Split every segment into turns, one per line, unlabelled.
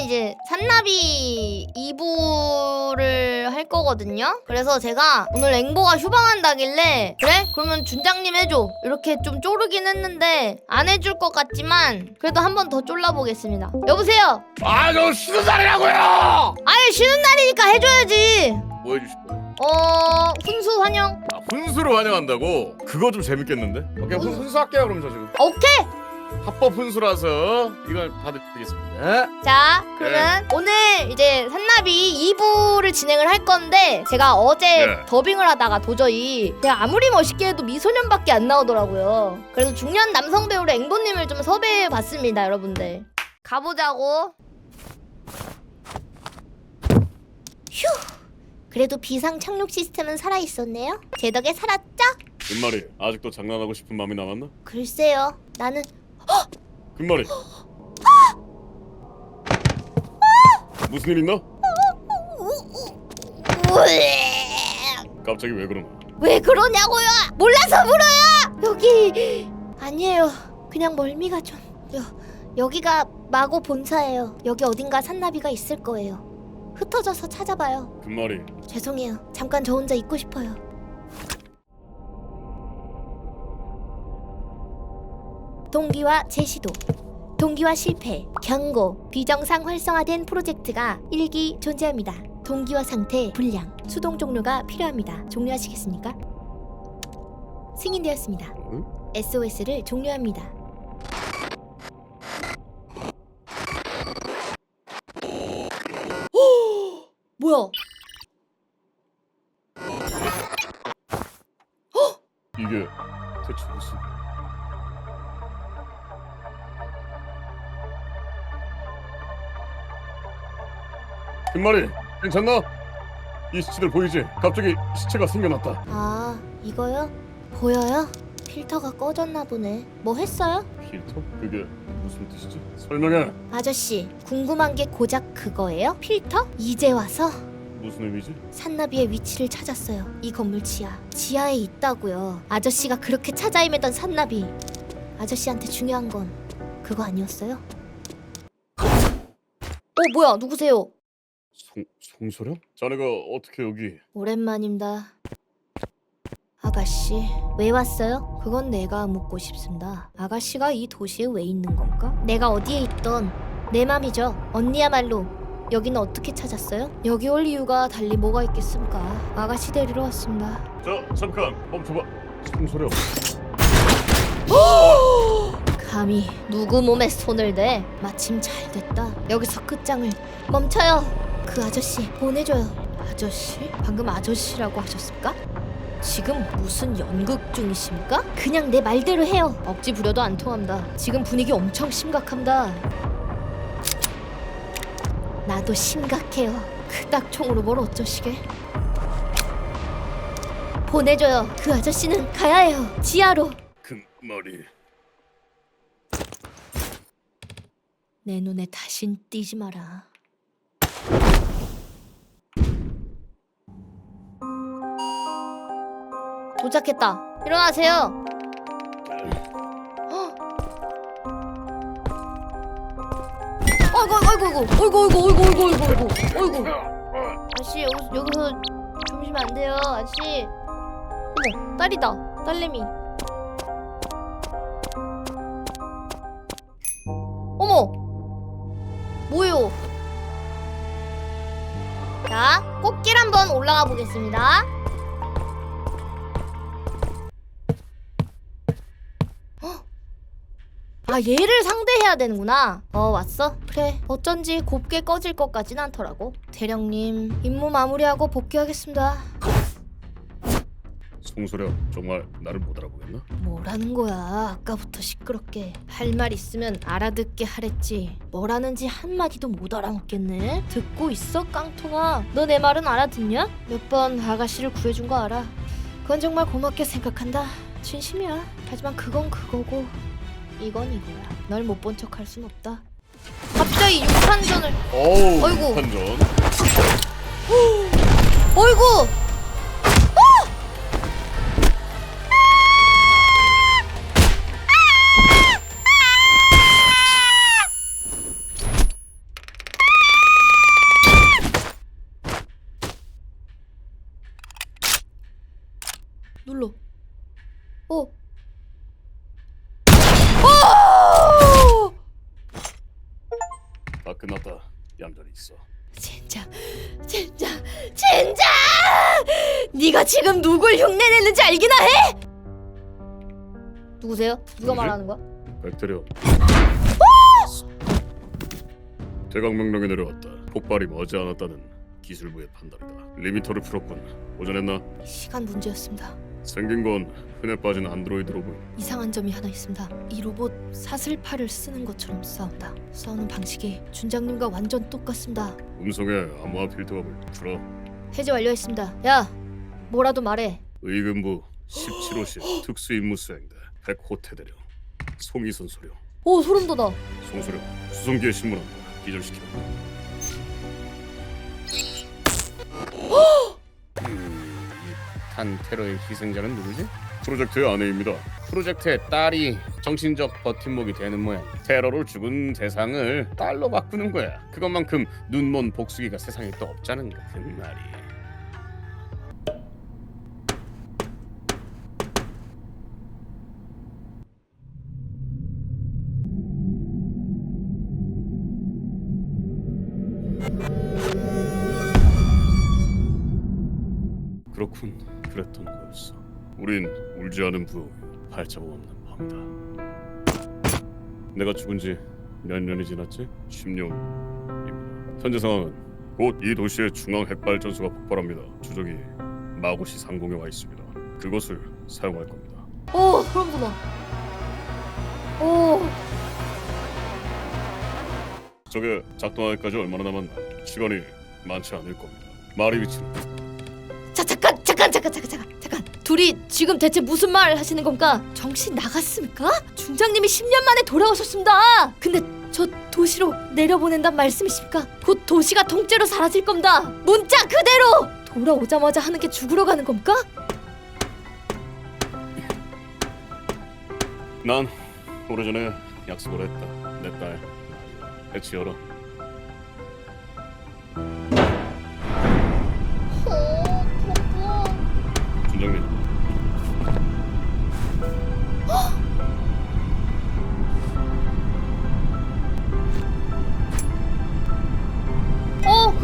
이제 산나비 2부를 할 거거든요. 그래서 제가 오늘 앵보가 휴방한다길래 그래? 그러면 준장님 해줘. 이렇게 좀 쪼르긴 했는데 안 해줄 것 같지만 그래도 한 번 더 쫄라보겠습니다. 여보세요?
아저 쉬는 날이라고요.
아예 쉬는 날이니까 해줘야지.
뭐 해주실 거예요?
어 훈수 환영.
아, 훈수를 환영한다고? 그거 좀 재밌겠는데? 오케이 훈, 훈수 할게요 그럼 저 지금
오케이.
합법 훈수라서 이걸 받아드리겠습니다.
자, 그러면 오늘 이제 산나비 2부를 진행을 할 건데 제가 어제
네.
더빙을 하다가 도저히 제가 아무리 멋있게 해도 미소년밖에 안 나오더라고요. 그래서 중년 남성 배우로 앵보님을 좀 섭외해 봤습니다, 여러분들. 가보자고. 휴. 그래도 비상 착륙 시스템은 살아 있었네요. 제 덕에 살았죠?
금말이 아직도 장난하고 싶은 마음이 남았나?
글쎄요. 나는
금말이 무슨 일 있나? 갑자기 왜 그러나?
왜 그러냐고요? 몰라서 물어요. 여기 아니에요. 그냥 멀미가 좀. 여 여기가 마고 본사예요. 여기 어딘가 산나비가 있을 거예요. 흩어져서 찾아봐요.
금말이
죄송해요. 잠깐 저 혼자 있고 싶어요. 동기와 제시도 동기와 실패, 경고, 비정상 활성화된 프로젝트가 일기 존재합니다. 동기와 상태, 불량, 수동 종료가 필요합니다. 종료하시겠습니까? 승인되었습니다.
응?
SOS를 종료합니다.
금말이 괜찮나? 이 시체들 보이지? 갑자기 시체가 생겨났다.
아, 이거요? 보여요? 필터가 꺼졌나 보네. 뭐 했어요?
필터? 그게 무슨 뜻이지? 설명해.
아저씨, 궁금한 게 고작 그거예요? 필터? 이제 와서
무슨 의미지?
산나비의 위치를 찾았어요. 이 건물 지하. 지하에 있다고요. 아저씨가 그렇게 찾아 헤매던 산나비. 아저씨한테 중요한 건 그거 아니었어요? 어, 뭐야? 누구세요?
송 송소령? 자네가 어떻게 여기?
오랜만입니다. 아가씨, 왜 왔어요? 그건 내가 묻고 싶습니다. 아가씨가 이 도시에 왜 있는 건가? 내가 어디에 있던 내 맘이죠. 언니야말로 여기는 어떻게 찾았어요? 여기 올 이유가 달리 뭐가 있겠습니까? 아가씨 데리러 왔습니다.
자 잠깐 멈춰봐. 송소령.
감히 누구 몸에 손을 대? 마침 잘 됐다. 여기서 끝장을 멈춰요. 그 아저씨 보내줘요. 아저씨? 방금 아저씨라고 하셨습니까? 지금 무슨 연극 중이십니까? 그냥 내 말대로 해요. 억지 부려도 안 통합니다. 지금 분위기 엄청 심각합니다. 나도 심각해요. 그딱 총으로 뭘 어쩌시게? 보내줘요. 그 아저씨는 가야 해요. 지하로.
금머리.
내 눈에 다신 띄지 마라. 도착했다. 일어나세요. 헉. 어이구 어이구 어이구 어이구 어이구 어이구 어이구 어이구 어이구 아저씨 여기, 여기서 주무시면 안 돼요 아저씨 어머 딸이다 딸내미 어머 뭐요? 자, 꽃길 한번 올라가 보겠습니다. 아, 얘를 상대해야 되는구나. 어, 왔어? 그래. 어쩐지 곱게 꺼질 것 같진 않더라고. 대령님, 임무 마무리하고 복귀하겠습니다.
송소령 정말 나를 못 알아보겠나?
뭐라는 거야? 아까부터 시끄럽게. 할 말 있으면 알아듣게 하랬지. 뭐라는지 한마디도 못 알아먹겠네. 듣고 있어, 깡통아. 너 내 말은 알아듣냐? 몇 번 아가씨를 구해준 거 알아. 그건 정말 고맙게 생각한다. 진심이야. 하지만 그건 그거고 이건 이거야. 널 못 본 척 할 순 없다. 갑자기 육탄전을.
어우
어이구.
한전
어이구!
눌러. 어. 있어.
진짜 진짜 진짜 네가 지금 누굴 흉내내는지 알기나 해? 누구세요? 누가
누구지?
말하는 거야?
백태령. 대강 명령이 내려왔다. 폭발이 머지않았다는 기술부의 판단이다. 리미터를 풀었군. 오전했나?
시간 문제였습니다.
생긴 건 흔해 빠진 안드로이드 로봇.
이상한 점이 하나 있습니다. 이 로봇 사슬팔을 쓰는 것처럼 싸운다. 싸우는 방식이 준장님과 완전 똑같습니다.
음성에 암호화 필터가 풀어.
해제 완료했습니다. 야, 뭐라도 말해.
의금부 17호실 특수 임무 수행대 백호태 대령 송이선 소령
오 소름 돋아.
송소령 수송기에 신문한다. 기절시켜. 이탄 테러의 희생자는 누구지? 프로젝트의 아내입니다. 프로젝트의 딸이 정신적 버팀목이 되는 모양. 테러로 죽은 세상을 딸로 바꾸는 거야. 그것만큼 눈먼 복수기가 세상에 또 없자는 그 말이. 그렇군. 그랬던 거였어. 우린 울지 않은 부, 발자국 없는 밤이다. 내가 죽은 지 몇 년이 지났지? 10년입니다. 현재 상황은 곧 이 도시의 중앙 핵발전소가 폭발합니다. 주적이 마고시 상공에 와 있습니다. 그것을 사용할 겁니다.
오 소름 돋아. 오
저게 작동하기까지 얼마나 남았나? 시간이 많지 않을 겁니다. 말이 위치는
자 잠깐 잠깐 잠깐 잠깐 잠깐 둘이 지금 대체 무슨 말 하시는 건가? 정신 나갔습니까? 중장님이 10년 만에 돌아오셨습니다. 근데 저 도시로 내려보낸단 말씀이십니까? 곧 도시가 통째로 사라질 겁니다. 문자 그대로 돌아오자마자 하는 게 죽으러 가는 겁니까?
난 오래전에 약속을 했다. 내딸 해치 열어.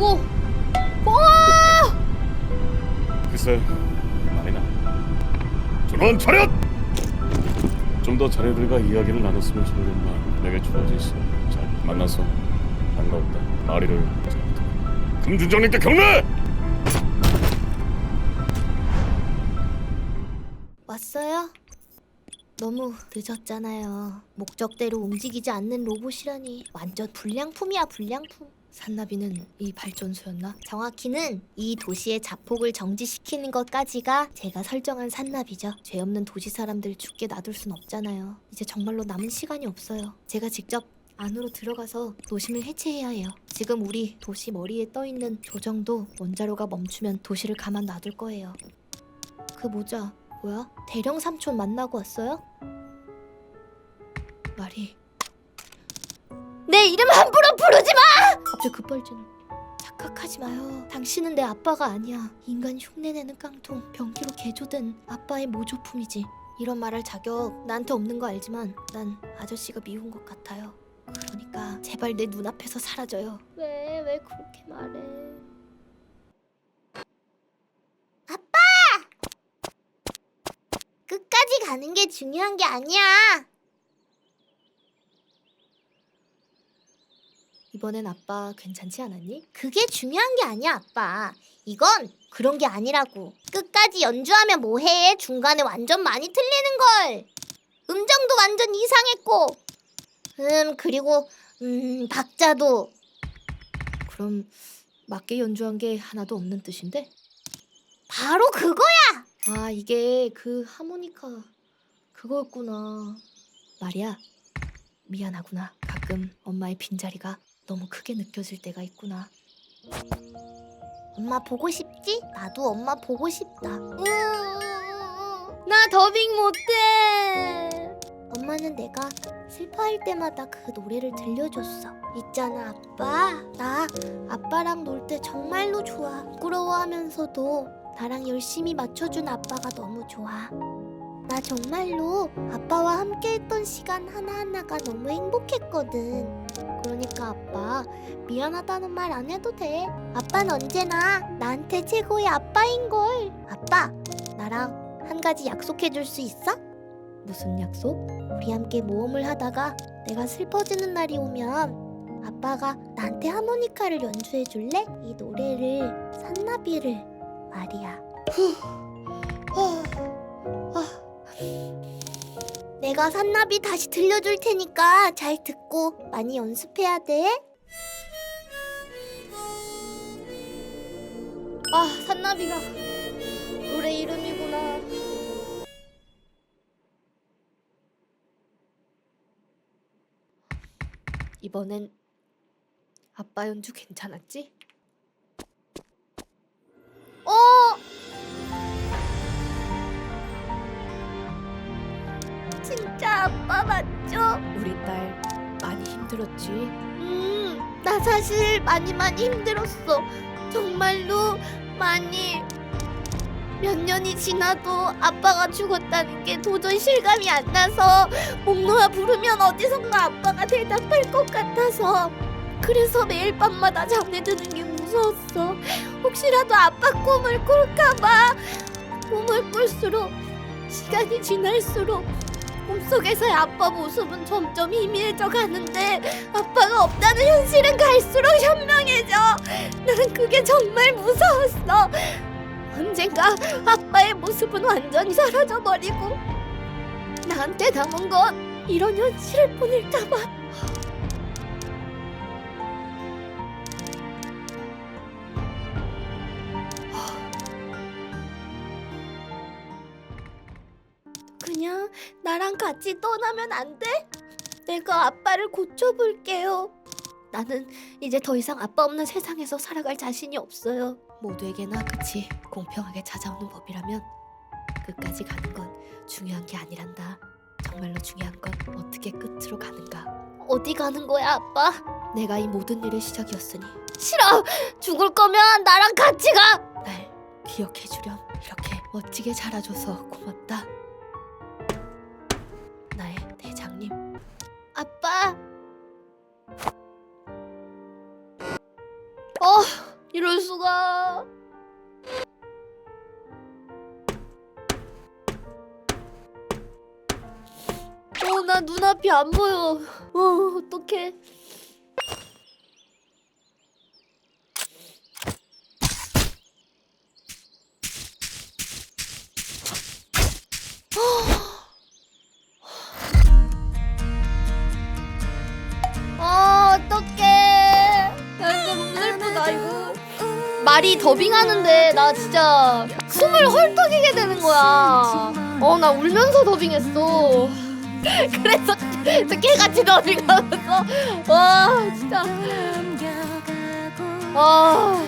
어 그거
글쎄 나. 전원 차렷! 좀 더 자네들과 이야기를 나눴으면 좋겠나. 내게 주어져 있어. 잘 만나서 반가웠다. 마리를 잘 부탁. 금준장님께 경례!
왔어요? 너무 늦었잖아요. 목적대로 움직이지 않는 로봇이라니 완전 불량품이야 불량품. 산나비는 이 발전소였나? 정확히는 이 도시의 자폭을 정지시키는 것까지가 제가 설정한 산나비죠. 죄 없는 도시 사람들 죽게 놔둘 순 없잖아요. 이제 정말로 남은 시간이 없어요. 제가 직접 안으로 들어가서 도심을 해체해야 해요. 지금 우리 도시 머리에 떠 있는 조정도 원자로가 멈추면 도시를 가만 놔둘 거예요. 그 모자 뭐야? 대령 삼촌 만나고 왔어요? 말이 내 이름 함부로 부르지 마! 갑자기 급발진을 착각하지 마요. 당신은 내 아빠가 아니야. 인간 흉내내는 깡통, 변기로 개조된 아빠의 모조품이지. 이런 말할 자격 나한테 없는 거 알지만 난 아저씨가 미운 것 같아요. 그러니까 제발 내 눈앞에서 사라져요. 왜, 왜 그렇게 말해?
끝까지 가는 게 중요한 게 아니야.
이번엔 아빠 괜찮지 않았니?
그게 중요한 게 아니야, 아빠. 이건 그런 게 아니라고. 끝까지 연주하면 뭐해? 중간에 완전 많이 틀리는 걸. 음정도 완전 이상했고. 음, 그리고 음, 박자도
그럼 맞게 연주한 게 하나도 없는 뜻인데?
바로 그거야.
아 이게 그 하모니카 그거였구나 말이야 미안하구나 가끔 엄마의 빈자리가 너무 크게 느껴질 때가 있구나
엄마 보고 싶지? 나도 엄마 보고 싶다. 음,
나 더빙 못해
엄마는 내가 슬퍼할 때마다 그 노래를 들려줬어. 있잖아, 아빠. 나 아빠랑 놀 때 정말로 좋아. 부끄러워하면서도 나랑 열심히 맞춰준 아빠가 너무 좋아.
나 정말로 아빠와 함께 했던 시간 하나하나가 너무 행복했거든. 그러니까 아빠 미안하다는 말 안 해도 돼. 아빠는 언제나 나한테 최고의 아빠인 걸. 아빠 나랑 한 가지 약속해 줄 수 있어?
무슨 약속?
우리 함께 모험을 하다가 내가 슬퍼지는 날이 오면 아빠가 나한테 하모니카를 연주해 줄래? 이 노래를 산나비를 말이야. 내가 산나비 다시 들려줄 테니까 잘 듣고 많이 연습해야 돼.
아 산나비가 노래 이름이구나. 이번엔 아빠 연주 괜찮았지?
아빠 맞죠?
우리 딸 많이 힘들었지?
음, 나 사실 많이 많이 힘들었어. 정말로 많이. 몇 년이 지나도 아빠가 죽었다는 게 도저히 실감이 안 나서 목 놓아 부르면 어디선가 아빠가 대답할 것 같아서 그래서 매일 밤마다 잠에 드는 게 무서웠어. 혹시라도 아빠 꿈을 꿀까봐 꿈을 꿀수록 시간이 지날수록 꿈속에서의 아빠 모습은 점점 희미해져 가는데 아빠가 없다는 현실은 갈수록 현명해져. 난 그게 정말 무서웠어. 언젠가 아빠의 모습은 완전히 사라져 버리고 나한테 남은 건 이런 현실을 뿐일까봐. 나랑 같이 떠나면 안 돼? 내가 아빠를 고쳐볼게요. 나는 이제 더 이상 아빠 없는 세상에서 살아갈 자신이 없어요.
모두에게나 그치 공평하게 찾아오는 법이라면 끝까지 가는 건 중요한 게 아니란다. 정말로 중요한 건 어떻게 끝으로 가는가.
어디 가는 거야, 아빠?
내가 이 모든 일의 시작이었으니
싫어. 죽을 거면 나랑 같이 가.
날 기억해주렴. 이렇게 멋지게 자라줘서 고맙다.
수가. 어, 나 눈앞이 안 보여. 어, 어떡해. 말이 더빙하는데 나 진짜 숨을 헐떡이게 되는 거야. 어, 나 울면서 더빙했어. 그래서 개같이 더빙하면서 와 진짜 와